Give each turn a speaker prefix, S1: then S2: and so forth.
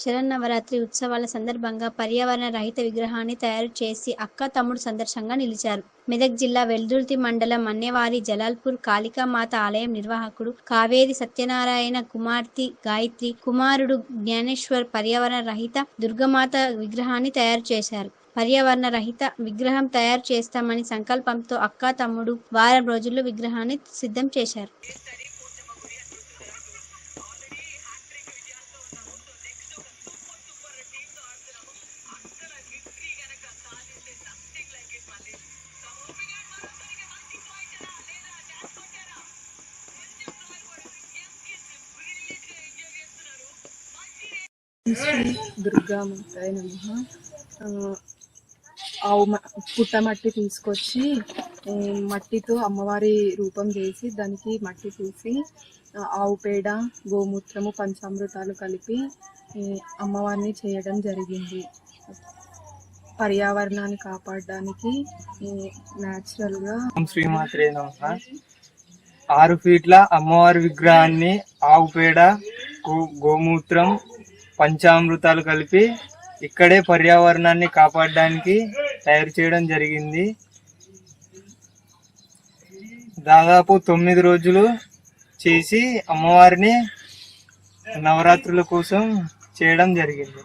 S1: శరన్నవరాత్రి ఉత్సవాల సందర్భంగా పర్యావరణ రహిత విగ్రహాన్ని తయారు చేసి అక్క తమ్ముడు సందర్శంగా నిలిచారు. మెదక్ జిల్లా వెల్దుర్తి మండలం మన్నెవారి జలాల్పూర్ కాళికామాత ఆలయం నిర్వాహకుడు కావేరి సత్యనారాయణ కుమార్తె గాయత్రి కుమారుడు జ్ఞానేశ్వర్ పర్యావరణ రహిత దుర్గమాత విగ్రహాన్ని తయారు చేశారు. పర్యావరణ రహిత విగ్రహం తయారు చేస్తామని సంకల్పంతో అక్క తమ్ముడు వారం రోజుల్లో విగ్రహాన్ని సిద్ధం చేశారు.
S2: శ్రీ దుర్గామాతాయ నమ. ఆవు మ- పుట్టమట్టి తీసుకొచ్చి మట్టితో అమ్మవారి రూపం చేసి దానికి మట్టి తీసి ఆవు పేడ గోమూత్రము పంచామృతాలు కలిపి అమ్మవారిని చేయడం జరిగింది. పర్యావరణాన్ని కాపాడడానికి న్యాచురల్గా
S3: శ్రీమాత్రే నమ. ఆరు ఫీట్ల అమ్మవారి విగ్రహాన్ని ఆవు పేడ గో- గోమూత్రం పంచామృతాలు కలిపి ఇక్కడే పర్యావరణాన్ని కాపాడడానికి తయారు చేయడం జరిగింది. దాదాపు తొమ్మిది రోజులు చేసి అమ్మవారిని నవరాత్రుల కోసం చేయడం జరిగింది.